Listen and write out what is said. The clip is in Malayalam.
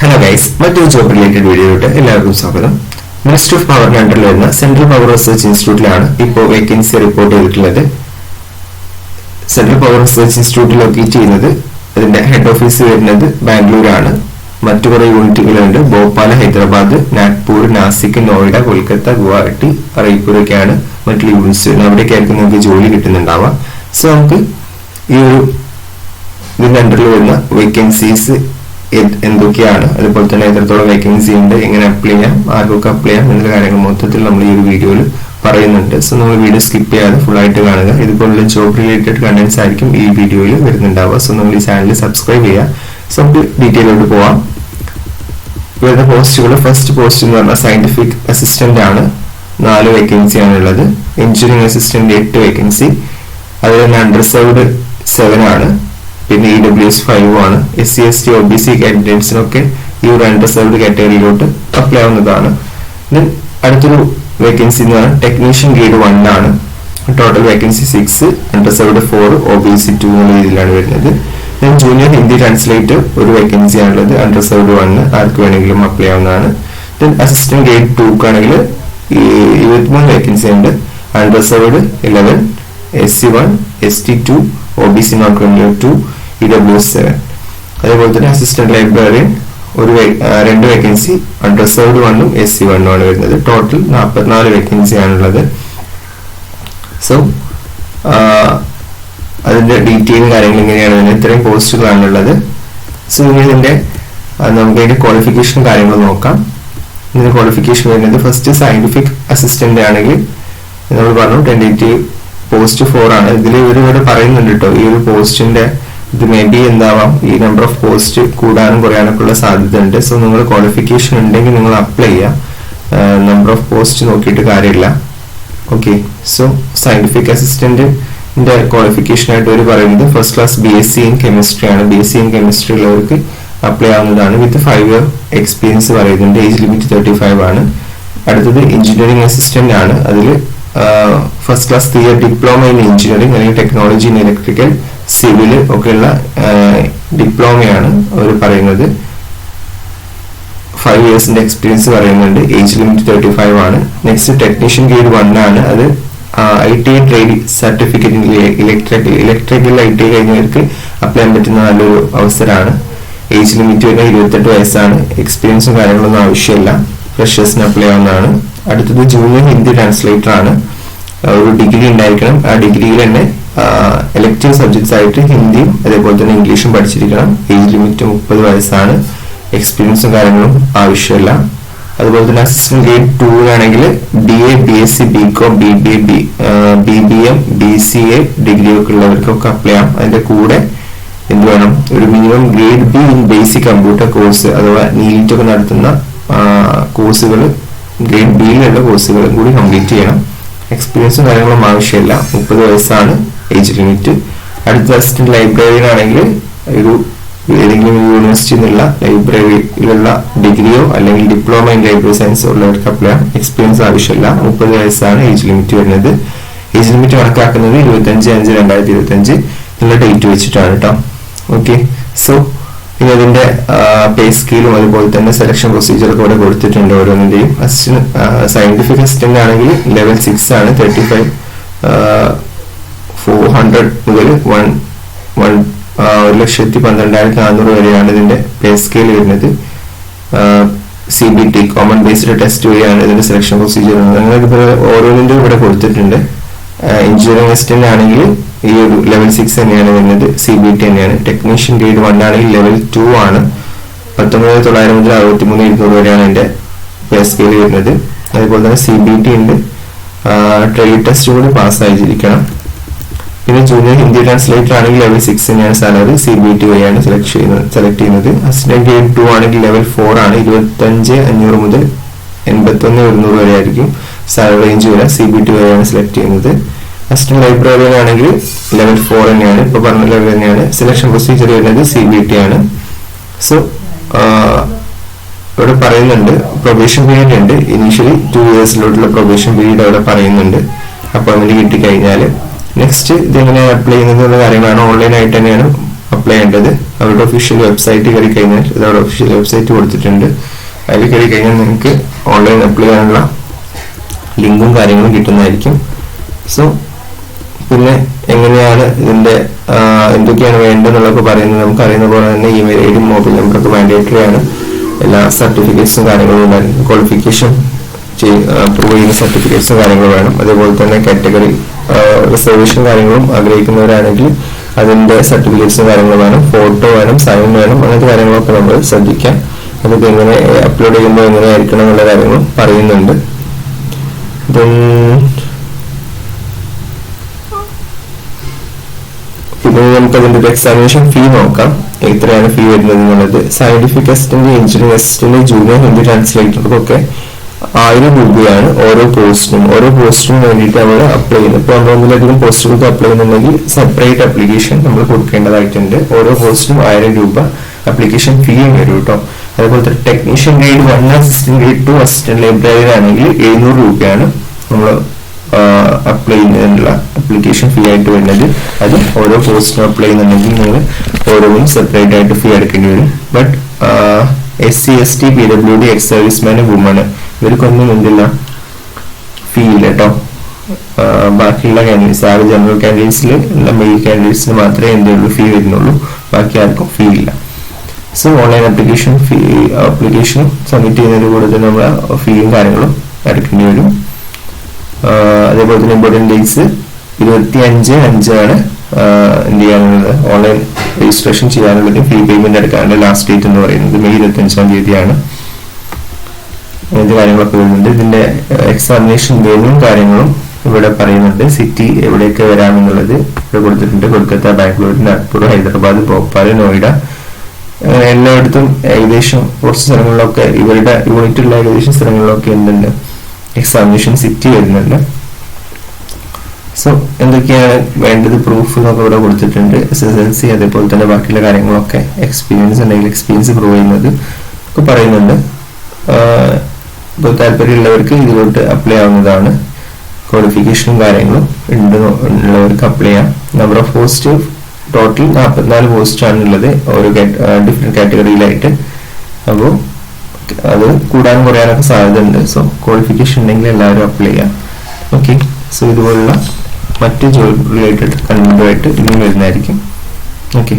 ഹലോ ഗൈസ് മറ്റൊരു ജോബ് റിലേറ്റഡ് വീഡിയോയിലോട്ട് എല്ലാവർക്കും സ്വാഗതം. മിനിസ്റ്റർ ഓഫ് പവറിന് അണ്ടറിൽ വരുന്ന സെൻട്രൽ പവർ റിസർച്ച് ഇൻസ്റ്റിറ്റ്യൂട്ടിലാണ് ഇപ്പോൾ വേക്കൻസി റിപ്പോർട്ട് ചെയ്തിട്ടുള്ളത്. സെൻട്രൽ പവർ റിസർച്ച് ഇൻസ്റ്റിറ്റ്യൂട്ടിൽ ലൊക്കേറ്റ് ചെയ്യുന്നത് അതിന്റെ ഹെഡ് ഓഫീസ് വരുന്നത് ബാംഗ്ലൂരാണ്. മറ്റു കുറേ യൂണിറ്റുകളുണ്ട് ഭോപ്പാൽ ഹൈദരാബാദ് നാഗ്പൂർ നാസിക് നോയിഡ കൊൽക്കത്ത ഗുവാഹട്ടി റൈപ്പൂരൊക്കെയാണ് മറ്റു യൂണിറ്റ്സ് അവിടെയൊക്കെ ആയിരിക്കും നിങ്ങൾക്ക് ജോലി കിട്ടുന്നുണ്ടാവാം സോ നമുക്ക് ഈ ഒരു ഇതിന്റെ അണ്ടറിൽ വരുന്ന വേക്കൻസീസ് എന്തൊക്കെയാണ് അതുപോലെ തന്നെ എത്രത്തോളം വേക്കൻസി ഉണ്ട്? എങ്ങനെ അപ്ലൈ ചെയ്യാം? ആർക്കൊക്കെ അപ്ലൈ ചെയ്യാം? എന്നുള്ള കാര്യങ്ങൾ മൊത്തത്തിൽ നമ്മൾ ഈ ഒരു വീഡിയോയിൽ പറയുന്നുണ്ട്. സോ നമ്മൾ വീഡിയോ സ്കിപ്പ് ചെയ്യാതെ ഫുൾ ആയിട്ട് കാണുക. ഇതുപോലുള്ള ജോബ് റിലേറ്റഡ് കണ്ടന്റ്സ് ആയിരിക്കും ഈ വീഡിയോയിൽ വരുന്നുണ്ടാവുക. സോ നമ്മൾ ഈ ചാനൽ സബ്സ്ക്രൈബ് ചെയ്യുക. സോ നമുക്ക് ഡീറ്റെയിലോട്ട് പോവാം. വരുന്ന പോസ്റ്റുകൾ ഫസ്റ്റ് പോസ്റ്റ് എന്ന് പറഞ്ഞാൽ സയന്റിഫിക് അസിസ്റ്റന്റ് ആണ്. നാല് വേക്കൻസി ആണുള്ളത് എഞ്ചിനീയറിംഗ് അസിസ്റ്റന്റ് എട്ട് വേക്കൻസി അതുപോലെ തന്നെ അണ്ടർസേർവ്ഡ് സെവൻ ആണ്. പിന്നെ ഇ ഡബ്ല്യു എസ് ഫൈവ് ആണ്. S C S T O B C കാൻഡിഡേറ്റ്സിനൊക്കെ ഈ ഒരു അൺറിസർവ്ഡ് കാറ്റഗറിയിലോട്ട് അപ്ലൈ ആവുന്നതാണ്. ദെൻ അടുത്തൊരു വേക്കൻസി എന്ന് പറഞ്ഞാൽ ടെക്നീഷ്യൻ ഗ്രേഡ് വൺ ആണ്. Total vacancy six unreserved four O B C two എന്നുള്ള രീതിയിലാണ് വരുന്നത്. ദെൻ ജൂനിയർ ഹിന്ദി ട്രാൻസ്ലേറ്റർ ഒരു വേക്കൻസി ആണുള്ളത്. അൺറിസർവ്ഡ് വണ്ണ് ആർക്ക് വേണമെങ്കിലും അപ്ലൈ ആവുന്നതാണ്. ദെൻ അസിസ്റ്റന്റ് ഗ്രേഡ് ടു ആണെങ്കിൽ ഇരുപത്തിമൂന്ന് വേക്കൻസി ഉണ്ട്. Unreserved eleven S C one S T two O B C not two E W seven അതേപോലെ തന്നെ അസിസ്റ്റന്റ് ലൈബ്രറിയൻ ഒരു രണ്ട് വേക്കൻസി അൺറിസർവ്ഡ് വണ്ണും എസ് സി വണ്ണും ആണ് വരുന്നത്. ടോട്ടൽ നാൽപ്പത്തിനാല് വേക്കൻസി ആണുള്ളത്. സോ അതിന്റെ ഡീറ്റെയിൽ കാര്യങ്ങൾ ഇങ്ങനെയാണ് വരുന്നത് ഇത്രയും പോസ്റ്റുകളാണുള്ളത് സോ ഇനി ഇതിന്റെ നമുക്ക് അതിന്റെ ക്വാളിഫിക്കേഷൻ കാര്യങ്ങൾ നോക്കാം. ഇതിന്റെ ക്വാളിഫിക്കേഷൻ വരുന്നത് ഫസ്റ്റ് സയന്റിഫിക് അസിസ്റ്റന്റ് ആണെങ്കിൽ നമ്മൾ പറഞ്ഞു ടെൻഡേറ്റീവ് പോസ്റ്റ് ഫോർ ആണ്. ഇതിൽ ഇവർ ഇവിടെ പറയുന്നുണ്ട് കേട്ടോ ഈ ഒരു പോസ്റ്റിന്റെ ഇത് മേ ബി എന്താവാം? ഈ നമ്പർ ഓഫ് പോസ്റ്റ് കൂടാനും കുറയാനൊക്കെ ഉള്ള സാധ്യത ഉണ്ട് സോ നിങ്ങൾ ക്വാളിഫിക്കേഷൻ ഉണ്ടെങ്കിൽ നിങ്ങൾ അപ്ലൈ ചെയ്യുക. നമ്പർ ഓഫ് പോസ്റ്റ് നോക്കിയിട്ട് കാര്യമില്ല. Okay so scientific assistant qualification ആയിട്ട് അവർ പറയുന്നത് first class B S C in chemistry ആണ്. B S C in chemistry ഉള്ളവർക്ക് അപ്ലൈ ആവുന്നതാണ്. വിത്ത് ഫൈവ് ഇയർ എക്സ്പീരിയൻസ് പറയുന്നുണ്ട്. ഏജ് ലിമിറ്റ് തേർട്ടി ഫൈവ് ആണ്. അടുത്തത് എഞ്ചിനീയറിംഗ് അസിസ്റ്റന്റ് ആണ്. അതിൽ ഫസ്റ്റ് ക്ലാസ് തീയ ഡിപ്ലോമ ഇൻ എഞ്ചിനീയറിംഗ് അല്ലെങ്കിൽ ടെക്നോളജി ഇൻ ഇലക്ട്രിക്കൽ സിവിൽ ഒക്കെയുള്ള ഡിപ്ലോമയാണ് അവർ പറയുന്നത്. ഫൈവ് ഇയേഴ്സിന്റെ എക്സ്പീരിയൻസ് പറയുന്നുണ്ട്. ഏജ് ലിമിറ്റ് തേർട്ടി ഫൈവ് ആണ്. നെക്സ്റ്റ് ടെക്നീഷ്യൻ ഗ്രേഡ് വൺ ആണ്. അത് I T trade certificate electrical electrical I T കഴിഞ്ഞവർക്ക് apply ചെയ്യാൻ പറ്റുന്ന നല്ലൊരു അവസരമാണ്. ഏജ് ലിമിറ്റ് വരുന്ന ഇരുപത്തെട്ട് വയസ്സാണ്. എക്സ്പീരിയൻസും കാര്യങ്ങളൊന്നും ആവശ്യമില്ല. ഫ്രഷേഴ്സിന് അപ്ലൈ ആവുന്നതാണ്. അടുത്തത് ജൂനിയർ ഹിന്ദി ട്രാൻസ്ലേറ്റർ ആണ്. ഒരു ഡിഗ്രി ഉണ്ടായിരിക്കണം. ആ ഡിഗ്രിയിൽ തന്നെ എലക്റ്റീവ് സബ്ജക്ട്സ് ആയിട്ട് ഹിന്ദിയും അതേപോലെ തന്നെ ഇംഗ്ലീഷും പഠിച്ചിരിക്കണം. ഏജ് ലിമിറ്റ് മുപ്പത് വയസ്സാണ്. എക്സ്പീരിയൻസും കാര്യങ്ങളും ആവശ്യമില്ല. അതുപോലെ തന്നെ assistant grade ടൂവിനാണെങ്കിൽ B A B S C B com B B A B B B M B C A degree ഒക്കെ ഉള്ളവർക്കൊക്കെ അപ്ലൈ ചെയ്യാം. അതിന്റെ കൂടെ എന്ത് വേണം? ഒരു minimum grade B in basic computer course അഥവാ നീറ്റ് ഒക്കെ നടത്തുന്ന കോഴ്സുകൾ ഗ്രേഡ് ബിയിലുള്ള കോഴ്സുകളും കൂടി കംപ്ലീറ്റ് ചെയ്യണം. എക്സ്പീരിയൻസും കാര്യങ്ങളും ആവശ്യമില്ല. മുപ്പത് വയസ്സാണ് ഏജ് ലിമിറ്റ് അടുത്ത അസിസ്റ്റന്റ് ലൈബ്രറിയിലാണെങ്കിൽ ഒരു ഏതെങ്കിലും യൂണിവേഴ്സിറ്റിയിൽ നിന്നുള്ള ലൈബ്രറിയിലുള്ള ഡിഗ്രിയോ അല്ലെങ്കിൽ ഡിപ്ലോമ ഇൻ ലൈബ്രറി സയൻസ് ഉള്ളവർക്ക് അപ്ലൈ ചെയ്യാം എക്സ്പീരിയൻസ് ആവശ്യമില്ല. മുപ്പത് വയസ്സാണ് ഏജ് ലിമിറ്റ് വരുന്നത്. ഏജ് ലിമിറ്റ് കണക്കാക്കുന്നത് ഇരുപത്തഞ്ച് അഞ്ച് രണ്ടായിരത്തി ഇരുപത്തഞ്ച് എന്നുള്ള ഡേറ്റ് വെച്ചിട്ടാണ് കേട്ടോ ഓക്കെ സോ ഇനി അതിന്റെ പേ സ്കീലും അതുപോലെ തന്നെ സെലക്ഷൻ പ്രൊസീജിയറൊക്കെ ഇവിടെ കൊടുത്തിട്ടുണ്ട് ഓരോന്നിന്റെയും. അസിസ്റ്റന്റ് സയന്റിഫിക് അസിസ്റ്റന്റ് ആണെങ്കിൽ ലെവൽ സിക്സ് ആണ്. തേർട്ടി ഫൈവ് ഫോർ ഹൺഡ്രഡ് മുതൽ വൺ വൺ ഒരു ലക്ഷത്തി പന്ത്രണ്ടായിരത്തി നാനൂറ് വരെയാണ് ഇതിന്റെ പേ സ്കെയിൽ വരുന്നത്. C B T common based test വഴിയാണ് ഇതിന്റെ സെലക്ഷൻ പ്രൊസീജിയർ അങ്ങനെ ഓരോന്നിന്റെ ഇവിടെ കൊടുത്തിട്ടുണ്ട്. എഞ്ചിനീയറിംഗ് അസിസ്റ്റന്റ് ആണെങ്കിൽ ഈ ഒരു ലെവൽ സിക്സ് തന്നെയാണ് വരുന്നത്. സി ബി ടി തന്നെയാണ്. ടെക്നീഷ്യൻ ഗ്രേഡ് വൺ ആണെങ്കിൽ ലെവൽ ടു ആണ്. പത്തൊമ്പത് തൊള്ളായിരം മുതൽ അറുപത്തി മൂന്ന് ഇരുന്നൂറ് വരെയാണ് എന്റെ പേ സ്കെയിൽ വരുന്നത്. അതുപോലെ തന്നെ സി ബി ടി ഉണ്ട്. ട്രേഡ് ടെസ്റ്റ് കൂടി പാസ്സായിരിക്കണം പിന്നെ ജൂനിയർ ഹിന്ദി ട്രാൻസ്ലേറ്റർ ആണെങ്കിൽ ലെവൽ സിക്സ് തന്നെയാണ് സാലറി സി ബി ടി വഴിയാണ് സെലക്ട് ചെയ്യുന്നത് സെലക്ട് ചെയ്യുന്നത്. അസിസ്റ്റന്റ് ഗ്രേഡ് ടു ആണെങ്കിൽ ലെവൽ ഫോർ ആണ്. ഇരുപത്തഞ്ച് അഞ്ഞൂറ് മുതൽ എൺപത്തൊന്ന് ഒരുന്നൂറ് വരെ ആയിരിക്കും. സാലറി റേഞ്ച് വരാം സി ബി ടി വരെയാണ് സെലക്ട് ചെയ്യുന്നത്. അസിസ്റ്റന്റ് ലൈബ്രറിയൻ ആണെങ്കിൽ ലെവൽ ഫോർ തന്നെയാണ്. ഇപ്പൊ പറഞ്ഞ ലെവൽ തന്നെയാണ്. സെലക്ഷൻ പ്രൊസീജിയർ വരുന്നത് സി ബി ടി ആണ്. സോ ഇവിടെ പറയുന്നുണ്ട്. പ്രൊബേഷൻ പീരീഡ് ഉണ്ട്. ഇനീഷ്യലി ടു ഇയേഴ്സിലോട്ടുള്ള പ്രൊബേഷൻ പീരീഡ് അവിടെ പറയുന്നുണ്ട്. അപ്പോയിന്റ്മെന്റ് കിട്ടിക്കഴിഞ്ഞാൽ നെക്സ്റ്റ് ഇതെങ്ങനെയാണ് അപ്ലൈ ചെയ്യുന്നത് കാര്യങ്ങളാണ് ഓൺലൈൻ ആയിട്ട് തന്നെയാണ് അപ്ലൈ ചെയ്യേണ്ടത്. അവരുടെ ഒഫീഷ്യൽ വെബ്സൈറ്റ് കയറി കഴിഞ്ഞാൽ ഇത് അവരുടെ ഒഫീഷ്യൽ വെബ്സൈറ്റ് കൊടുത്തിട്ടുണ്ട്. അതിൽ കയറി കഴിഞ്ഞാൽ നിങ്ങൾക്ക് ഓൺലൈൻ അപ്ലൈ ചെയ്യാനുള്ള ലിങ്കും കാര്യങ്ങളും കിട്ടുന്നതായിരിക്കും. സോ പിന്നെ എങ്ങനെയാണ് ഇതിന്റെ എന്തൊക്കെയാണ് വേണ്ടതെന്നുള്ളതൊക്കെ പറയുന്നത് നമുക്ക് അറിയുന്ന പോലെ തന്നെ ഇമെയിൽ ഐ ഡി മൊബൈൽ നമ്പറൊക്കെ മാൻഡേറ്ററി ആണ്. എല്ലാ സർട്ടിഫിക്കറ്റ്സും കാര്യങ്ങളും ഉണ്ടായിരുന്നു ക്വാളിഫിക്കേഷൻ പ്രൂവ് ചെയ്യുന്ന സർട്ടിഫിക്കറ്റ്സും കാര്യങ്ങളും വേണം. അതേപോലെ തന്നെ കാറ്റഗറി റിസർവേഷൻ കാര്യങ്ങളും ആഗ്രഹിക്കുന്നവരാണെങ്കിൽ അതിന്റെ സർട്ടിഫിക്കറ്റ്സും കാര്യങ്ങളും വേണം. ഫോട്ടോ വേണം സൈൻ വേണം അങ്ങനത്തെ കാര്യങ്ങളൊക്കെ നമ്മൾ ശ്രദ്ധിക്കാം. അതൊക്കെ എങ്ങനെ അപ്ലോഡ് ചെയ്യുമ്പോൾ എങ്ങനെ ആയിരിക്കണം എന്നുള്ള കാര്യങ്ങളും പറയുന്നുണ്ട്. Then പിന്നെ അതിന്റെ ഒരു എക്സാമിനേഷൻ ഫീ നോക്കാം. എത്രയാണ് ഫീ വരുന്നത് എന്നുള്ളത്. Scientific assistant engineering assistant junior Hindi ട്രാൻസ്ലേറ്റർക്കൊക്കെ ആയിരം രൂപയാണ് ഓരോ പോസ്റ്റിനും ഓരോ പോസ്റ്റിനും വേണ്ടിയിട്ട് നമ്മൾ അപ്ലൈ ചെയ്യുന്നത്. ഇപ്പോൾ നമ്മൾ ഒന്നിലധികം പോസ്റ്റുകൾക്ക് അപ്ലൈ ചെയ്യുന്നുണ്ടെങ്കിൽ സെപ്പറേറ്റ് അപ്ലിക്കേഷൻ നമ്മൾ കൊടുക്കേണ്ടതായിട്ടുണ്ട്. ഓരോ പോസ്റ്റിനും ആയിരം രൂപ അപ്ലിക്കേഷൻ ഫീയും വരും കേട്ടോ. അതുപോലെ തന്നെ technician grade one assistant grade two assistant library ആണെങ്കിൽ എഴുന്നൂറ് രൂപയാണ് നമ്മൾ അപ്ലൈ ചെയ്യുന്നതിനുള്ള അപ്ലിക്കേഷൻ ഫീ ആയിട്ട് വരുന്നത്. അത് ഓരോ പോസ്റ്റിനും അപ്ലൈ ചെയ്യുന്നുണ്ടെങ്കിൽ നിങ്ങൾ ഓരോന്നും സെപ്പറേറ്റ് ആയിട്ട് ഫീ അടക്കേണ്ടി വരും. But S C S T P W D ex serviceman woman ഇവർക്കൊന്നും എന്തില്ല. ഫീ ഇല്ല കേട്ടോ ബാക്കിയുള്ള കാൻഡിഡേറ്റ്സ് ആറ് ജനറൽ കാൻഡിഡേറ്റ്സിൽ മെയിൽ കാൻഡിഡേറ്റ്സിന് മാത്രമേ എന്തെങ്കിലും ഫീ വരുന്നുള്ളൂ. ബാക്കി ആർക്കും ഫീ ഇല്ല. So online application fee application submit ചെയ്യുന്നതിന് കൂടെ തന്നെ നമ്മൾ ഫീയും കാര്യങ്ങളും അടക്കേണ്ടി വരും. അതേപോലെ തന്നെ ഇമ്പോർട്ടന്റ് ഡേറ്റ്സ് ഇരുപത്തി അഞ്ച് അഞ്ചാണ് എന്ത് ചെയ്യാനുള്ളത്? ഓൺലൈൻ രജിസ്ട്രേഷൻ ചെയ്യാനുള്ളത് ഫീ പേയ്മെന്റ് അടക്കാനുള്ള ലാസ്റ്റ് ഡേറ്റ് എന്ന് പറയുന്നത് മെയ് ഇരുപത്തി അഞ്ചാം തീയതിയാണ്. അങ്ങനത്തെ കാര്യങ്ങളൊക്കെ വരുന്നുണ്ട്. ഇതിന്റെ എക്സാമിനേഷൻ വേണം കാര്യങ്ങളും ഇവിടെ പറയുന്നുണ്ട്. സിറ്റി എവിടെയൊക്കെ വരാമെന്നുള്ളത് ഇവിടെ കൊടുത്തിട്ടുണ്ട്. കൊൽക്കത്ത ബാംഗ്ലൂർ നാഗ്പൂർ ഹൈദരാബാദ് ഭോപ്പാൽ നോയിഡ എല്ലായിടത്തും ഏകദേശം കുറച്ച് സ്ഥലങ്ങളിലൊക്കെ ഇവരുടെ യൂണിറ്റുള്ള ഏകദേശം സ്ഥലങ്ങളിലൊക്കെ എന്തുണ്ട്? എക്സാമിനേഷൻ സിറ്റി വരുന്നുണ്ട്. സോ എന്തൊക്കെയാണ് വേണ്ടത് പ്രൂഫ് എന്നൊക്കെ ഇവിടെ കൊടുത്തിട്ടുണ്ട്. എസ് എസ് എൽ സി അതേപോലെ തന്നെ ബാക്കിയുള്ള കാര്യങ്ങളൊക്കെ എക്സ്പീരിയൻസ് ഉണ്ടെങ്കിൽ എക്സ്പീരിയൻസ് പ്രൂവ് ചെയ്യുന്നത് ഒക്കെ പറയുന്നുണ്ട്. ഇപ്പോൾ താല്പര്യമുള്ളവർക്ക് ഇതിലോട്ട് അപ്ലൈ ആവുന്നതാണ്. ക്വാളിഫിക്കേഷനും കാര്യങ്ങളും ഉണ്ട് ഉള്ളവർക്ക് അപ്ലൈ ചെയ്യാം. നമ്പർ ഓഫ് പോസ്റ്റ് ടോട്ടൽ നാൽപ്പത്തിനാല് പോസ്റ്റാണ് ഉള്ളത് ഓരോ ഡിഫറെന്റ് കാറ്റഗറിയിലായിട്ട് അപ്പോൾ അത് കൂടാൻ കുറയാനൊക്കെ സാധ്യത ഉണ്ട് സോ ക്വാളിഫിക്കേഷൻ ഉണ്ടെങ്കിൽ എല്ലാവരും അപ്ലൈ ചെയ്യാം. ഓക്കെ സോ ഇതുപോലുള്ള മറ്റ് ജോലി റിലേറ്റഡ് കണ്ടന്റുമായിട്ട് ഇനിയും വരുന്നതായിരിക്കും. ഓക്കെ